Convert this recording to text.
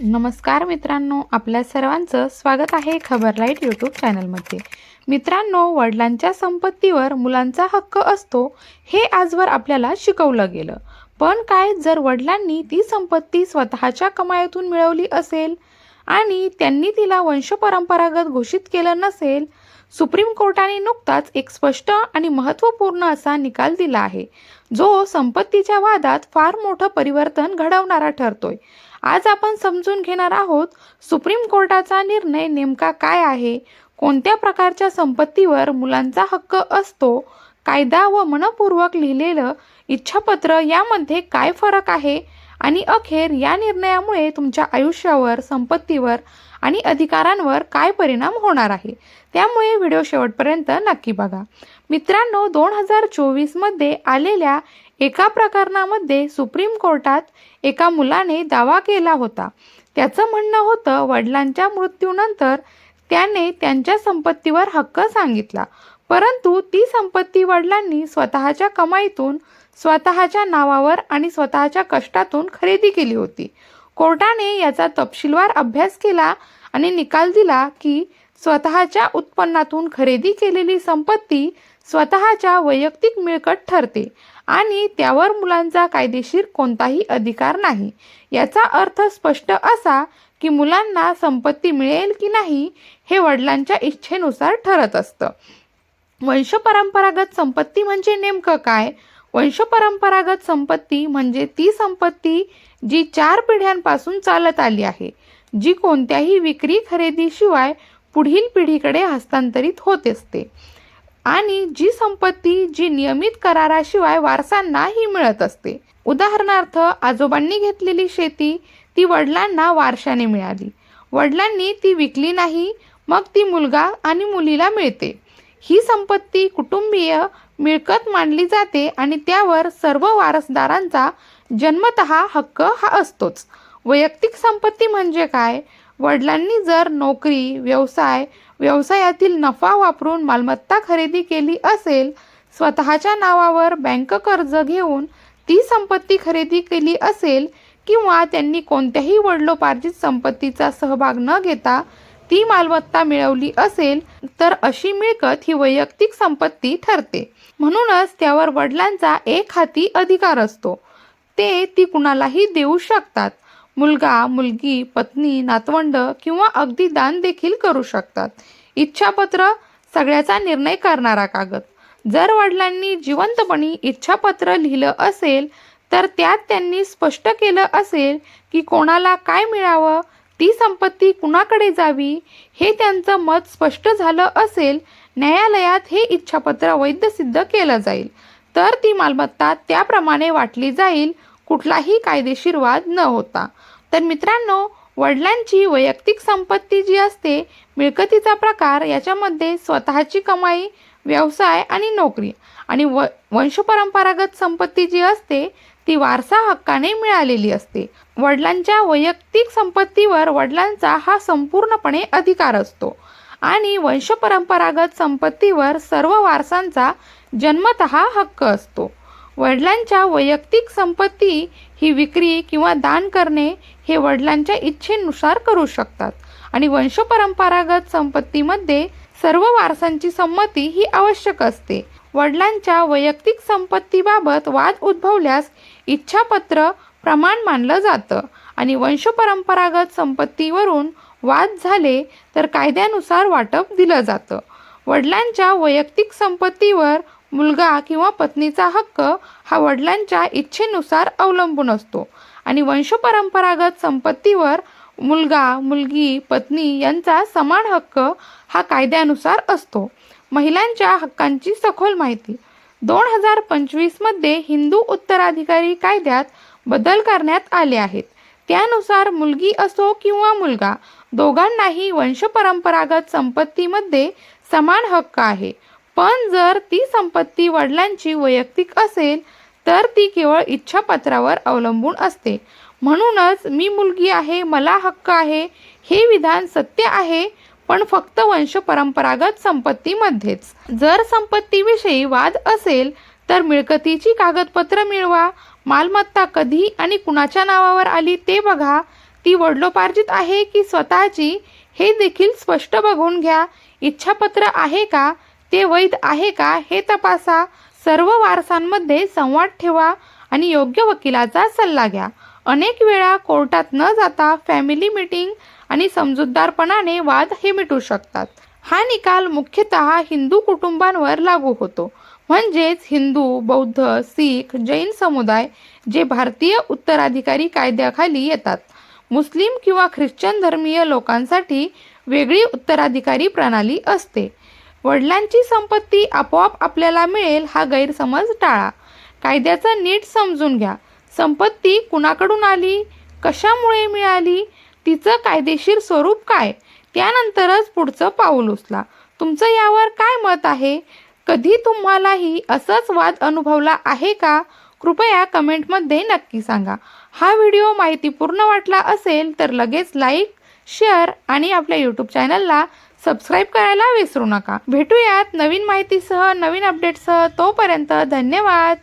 नमस्कार मित्रांनो आपल्या सर्वांचं स्वागत आहे खबर लाइट यूट्यूब चॅनलमध्ये. मित्रांनो वडिलांच्या संपत्तीवर मुलांचा हक्क असतो हे आजवर आपल्याला शिकवलं गेलं. पण काय जर वडिलांनी ती संपत्ती स्वतःच्या कमाईतून मिळवली असेल आणि त्यांनी तिला वंशपरंपरागत घोषित केलं नसेल सुप्रीम कोर्टाने नुकताच एक स्पष्ट आणि महत्त्वपूर्ण असा निकाल दिला आहे. जो संपत्तीच्या वादात फार मोठं परिवर्तन घडवणारा ठरतोय. आज आपण समजून घेणार आहोत सुप्रीम कोर्टाचा निर्णय नेमका काय आहे कोणत्या प्रकारच्या संपत्तीवर मुलांचा हक्क असतो कायदा व मनपूर्वक लिहिलेलं इच्छापत्र यामध्ये काय फरक आहे आणि अखेर या निर्णयामुळे तुमच्या आयुष्यावर संपत्तीवर आणि अधिकारांवर काय परिणाम होणार आहे त्यामुळे व्हिडिओ शेवटपर्यंत नक्की बघा. मित्रांनो दोन हजार चोवीसमध्ये आलेल्या एका प्रकरणामध्ये सुप्रीम कोर्टात एका मुलाने दावा केला होता. त्याचं म्हणणं होतं वडिलांच्या मृत्यूनंतर त्याने त्यांच्या संपत्तीवर हक्क सांगितला. परंतु ती संपत्ती वडिलांनी स्वतःच्या कमाईतून स्वतःच्या नावावर आणि स्वतःच्या कष्टातून खरेदी केली होती. कोर्टाने याचा तपशीलवार अभ्यास केला आणि निकाल दिला की स्वतःच्या उत्पन्नातून खरेदी केलेली संपत्ती स्वतःच्या वैयक्तिक मिळकत ठरते आणि त्यावर मुलांचा कायदेशीर कोणताही अधिकार नाही. याचा अर्थ स्पष्ट असा की मुलांना संपत्ती मिळेल की नाही हे वडिलांच्या इच्छेनुसार ठरत असतं. वंशपरंपरागत संपत्ती म्हणजे नेमकं काय? वंशपरंपरागत संपत्ती म्हणजे ती संपत्ती जी चार पिढ्यांपासून चालत आली आहे जी कोणत्याही विक्री खरेदीशिवाय पुढील पिढीकडे हस्तांतरित होत असते. आणि जी संपत्ती जी नियमित कराराशिवाय वारसांना ही मिळत असते. उदाहरणार्थ आजोबांनी घेतलेली शेती ती वडिलांना वारशाने मिळाली. वडिलांनी ती विकली नाही मग ती मुलगा आणि मुलीला मिळते. ही संपत्ती कुटुंबीय मिळकत मानली जाते आणि त्यावर सर्व वारसदारांचा जन्मतः हक्क हा असतोच. वैयक्तिक संपत्ती म्हणजे काय? वडिलांनी जर नोकरी व्यवसाय व्यवसायातील नफा वापरून मालमत्ता खरेदी केली असेल स्वतःच्या नावावर बँक कर्ज घेऊन ती संपत्ती खरेदी केली असेल किंवा त्यांनी कोणत्याही वडिलोपार्जित संपत्तीचा सहभाग न घेता ती मालमत्ता मिळवली असेल तर अशी मिळकत ही वैयक्तिक संपत्ती ठरते. म्हणूनच त्यावर वडिलांचा एक हाती अधिकार असतो. ते ती कुणालाही देऊ शकतात. मुलगा मुलगी पत्नी नातवंड किंवा अगदी दान देखील करू शकतात. इच्छापत्र सगळ्याचा निर्णय करणारा कागद. जर वडिलांनी जिवंतपणी इच्छापत्र लिहिलं असेल तर त्यात त्यांनी स्पष्ट केलं असेल की कोणाला काय मिळावं ती संपत्ती कुणाकडे जावी हे त्यांचं मत स्पष्ट झालं असेल न्यायालयात हे इच्छापत्र वैध सिद्ध केलं जाईल. तर ती मालमत्ता त्याप्रमाणे वाटली जाईल कुठलाही कायदेशीर वाद न होता. तर मित्रांनो वडिलांची वैयक्तिक संपत्ती जी असते मिळकतीचा प्रकार याच्यामध्ये स्वतःची कमाई व्यवसाय आणि नोकरी आणि व वंशपरंपरागत संपत्ती जी असते ती वारसा हक्काने मिळालेली असते. वडिलांच्या वैयक्तिक संपत्तीवर वडिलांचा हा संपूर्णपणे अधिकार असतो आणि वंशपरंपरागत संपत्तीवर सर्व वारसांचा जन्मतः हक्क असतो. वडिलांच्या वैयक्तिक संपत्ती ही विक्री किंवा दान करणे हे वडिलांच्या इच्छेनुसार करू शकतात. आणि वंशपरंपरागत संपत्तीमध्ये सर्व वारसांची संमती ही आवश्यक असते. वडिलांच्या वैयक्तिक संपत्तीबाबत वाद उद्भवल्यास इच्छापत्र प्रमाण मानलं जातं. आणि वंशपरंपरागत संपत्तीवरून वाद झाले तर कायद्यानुसार वाटप दिलं जातं. वडिलांच्या वैयक्तिक संपत्तीवर मुलगा किंवा पत्नीचा हक्क हा वडिलांच्या इच्छेनुसार अवलंबून असतो. आणि वंशपरंपरागत संपत्तीवर मुलगा मुलगी पत्नी यांचा समान हक्क हा कायद्यानुसार असतो. महिलांच्या हक्कांची सखोल माहिती. दोन हजार पंचवीसमध्ये हिंदू उत्तराधिकारी कायद्यात बदल करण्यात आले आहेत. त्यानुसार मुलगी असो किंवा मुलगा दोघांनाही वंशपरंपरागत संपत्तीमध्ये समान हक्क आहे. पण जर ती संपत्ती वडिलांची वैयक्तिक असेल तर ती केवळ इच्छापत्रावर अवलंबून असते. म्हणूनच मी मुलगी आहे मला हक्क आहे हे विधान सत्य आहे पण फक्त वंशपरंपरागत संपत्तीमध्येच. जर संपत्तीविषयी वाद असेल तर मिळकतीची कागदपत्र मिळवा. मालमत्ता कधी आणि कुणाच्या नावावर आली ते बघा. ती वडिलोपार्जित आहे की स्वतःची हे देखील स्पष्ट बघून घ्या. इच्छापत्र आहे का? ते वैध आहे का हे तपासा. सर्व वारसांमध्ये संवाद ठेवा आणि योग्य वकिलाचा सल्ला घ्या. अनेक वेळा कोर्टात न जाता फॅमिली मीटिंग आणि समजूतदारपणाने वाद हे मिटू शकतात. हा निकाल मुख्यतः हिंदू कुटुंबांवर लागू होतो. म्हणजेच हिंदू बौद्ध सिख जैन समुदाय जे भारतीय उत्तराधिकारी कायद्याखाली येतात. मुस्लिम किंवा ख्रिश्चन धर्मीय लोकांसाठी वेगळी उत्तराधिकारी प्रणाली असते. वडिलांची संपत्ती आपोआप आपल्याला मिळेल हा गैरसमज टाळा. कायद्याचं नीट समजून घ्या. संपत्ती कुणाकडून आली? कशामुळे मिळाली? तिचं कायदेशीर स्वरूप काय? त्यानंतरच पुढचं पाऊल उचला. तुमचं यावर काय मत आहे? कधी तुम्हालाही असंच वाद अनुभवला आहे का? कृपया कमेंटमध्ये नक्की सांगा. हा व्हिडिओ माहितीपूर्ण वाटला असेल तर लगेच लाईक शेअर आणि आपल्या यूट्यूब चॅनलला सबस्क्राईब करायला विसरू नका. भेटूयात नवीन माहितीसह नवीन अपडेटसह तोपर्यंत धन्यवाद.